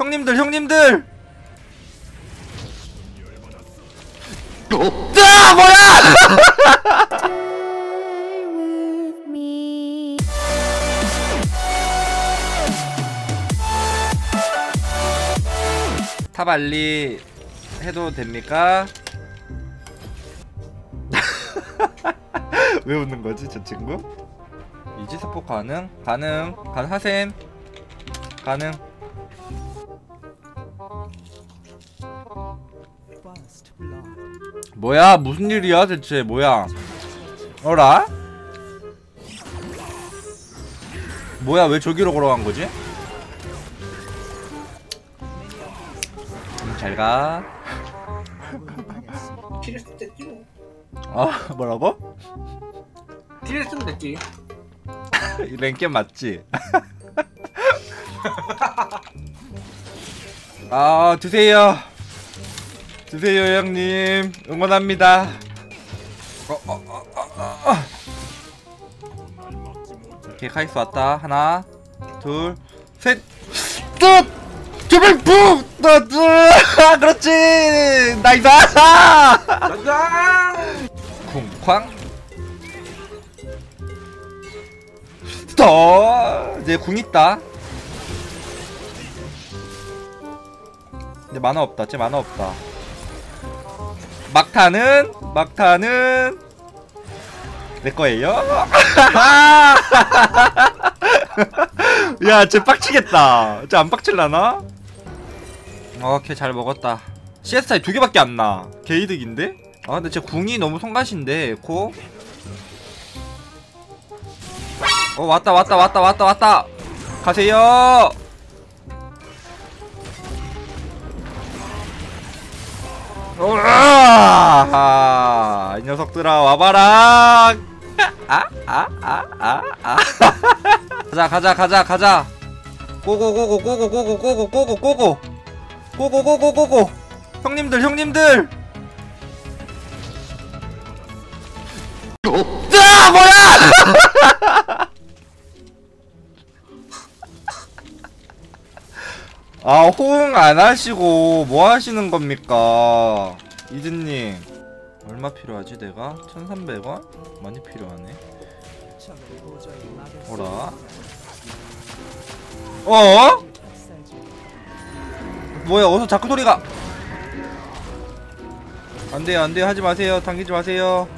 형님들 형님들 아 뭐야 me. 타발리 해도 됩니까? 왜 웃는 거지 저 친구? 이지 스포 가능? 가능 가능하셈 가능 뭐야 무슨 일이야 대체 뭐야 어라? 뭐야 왜 저기로 걸어간 거지? 음, 잘가 티를 쓰면 됐지 뭐. 아 뭐라고? 티를 쓰면 됐지. 랭겜 맞지? 아 드세요 드세요 형님 응원합니다 어, 어, 어, 어, 어, 어. 오케이 카이스 왔다 하나 둘셋 뜻! 제발 푹! 나, 뜨! 그렇지! 나이스! 짜잔! 쿵쾅 더 이제 궁 있다 근데 만화 없다 쟤 만화 없다 막타는 막타는 내 거예요? 야 쟤 빡치겠다. 쟤 안 빡칠라나? 어걔 잘 먹었다. CSI 두 개밖에 안 나. 개이득인데? 아 근데 쟤 궁이 너무 성가신데 코? 어 왔다 왔다 왔다 왔다 왔다. 가세요 우와 이 녀석들아 와봐라. 아 아 아 아아. 가자 가자 가자 가자. 고고고고 고고고고 고고고고 고고. 고고고고 고고. 형님들 형님들. 아 뭐야? 아 호응 안 하시고 뭐 하시는 겁니까 이즈님 얼마 필요하지 내가? 1300원? 많이 필요하네. 어라. 어? 뭐야 어서 자꾸 소리가! 안돼요 안돼요. 하지 마세요. 당기지 마세요.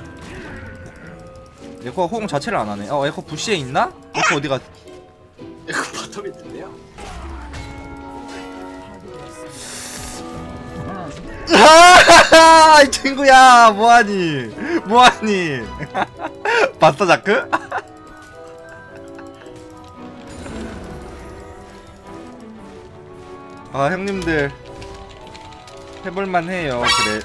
에코 호응 자체를 안 하네. 어 에코 부시에 있나? 에코 어디가? 이거 바텀 있는데요? 이 친구야 뭐하니? 뭐하니? 봤어 자크? 아 형님들. 해볼만 해요 그래.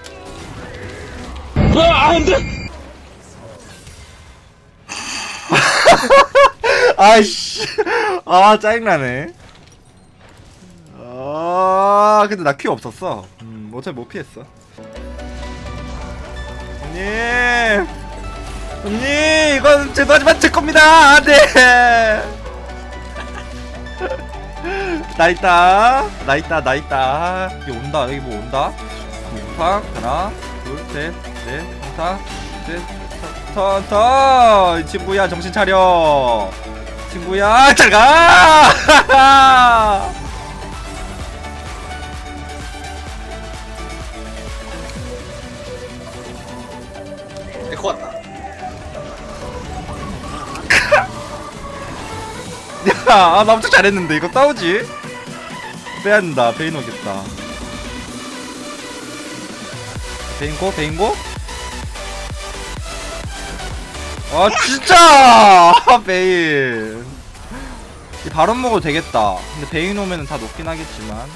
아이씨. 아 짜증나네. 아 근데 나 큐 없었어. 음 어차피 못 피했어 형님 형님 이건 죄송하지만 제 겁니다. 안돼 나 있다. 나 있다 나 있다. 여기 온다 여기 뭐 온다? 팡 하나 둘셋넷 하나 셋턴턴 친구야 정신 차려. 친구야 잘가 에코 왔다. 야, 아, 나 엄청 잘했는데 이거 싸우지? 빼야 된다. 베인 오겠다. 베인 고, 베인 고? 아, 진짜! 아, 베인. 이 바론 먹어도 되겠다. 근데 베인 오면은 다 녹긴 하겠지만.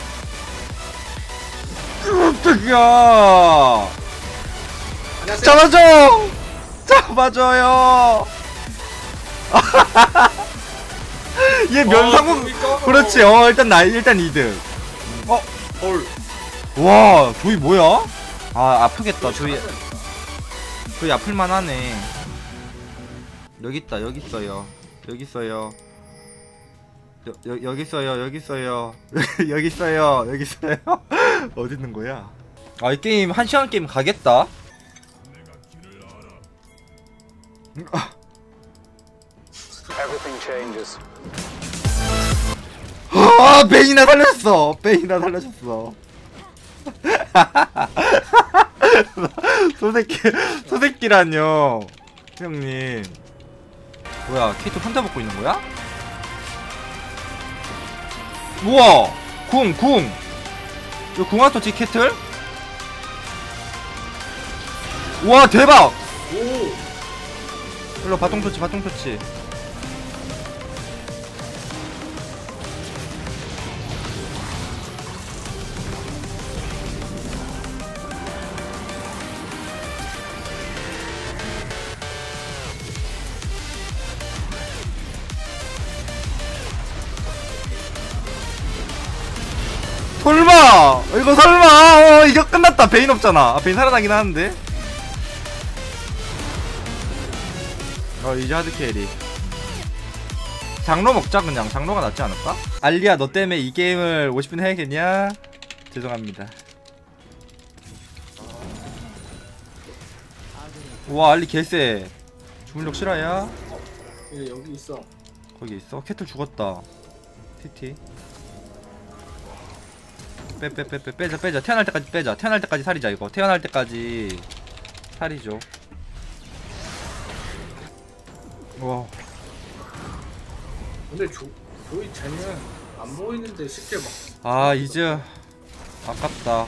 어떡이야! 안녕하세요. 잡아줘! 잡아줘요! 얘 면상국 뭡니까? 그렇지 어 일단 나 일단 2등 어? 헐. 와 조이 뭐야? 아 아프겠다 조이 조이 아플만 하네 여기 있다 여기 있어요 여기 있어요 여, 여, 여기 있어요 여기 있어요 여기 있어요 여기 있어요 어디 있는 거야 아 이 게임 한 시간 게임 가겠다 아 베이나 살렸어. 베이나 살려줬어. 소새끼 소새끼라뇨. 형님. 뭐야 케이트 혼자 먹고 있는 거야? 우와 궁 궁 이거 궁한 터치 캐틀? 우와 대박! 오! 일로 바통 터치 바통 터치. 설마! 이거 설마! 어 이거 끝났다. 베인 없잖아. 아 베인 살아나긴 하는데 어 이제 하드 캐리 장로 먹자 그냥 장로가 낫지 않을까? 알리야 너 때문에 이 게임을 50분 해야겠냐? 죄송합니다 와 알리 개쎄 주물력 실화야? 얘 여기 있어. 거기 있어? 캐틀 죽었다 TT 빼빼빼빼 빼자 빼자 태어날 때까지 빼자 태어날 때까지 살이자 이거 태어날 때까지 살이죠 와. 근데 조, 조이 쟤는 안 보이는데 쉽게 막. 아 이즈 아깝다.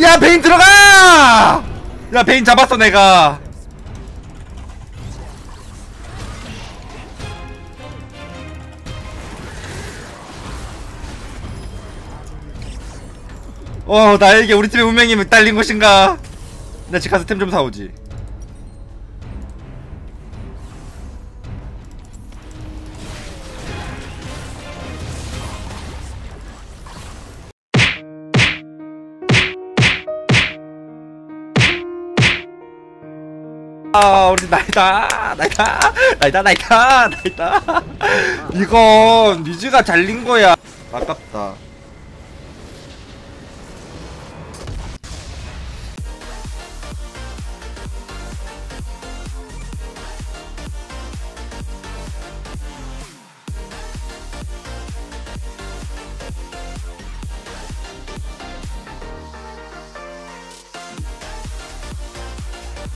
야 베인 들어가! 야 베인 잡았어 내가 어 나에게 우리 팀의 운명이 딸린 것인가? 나 집 가서 템 좀 사오지. 아 우리 나이다 나이다 나이다 나이다 나이다. 이건 니즈가 잘린 거야. 아깝다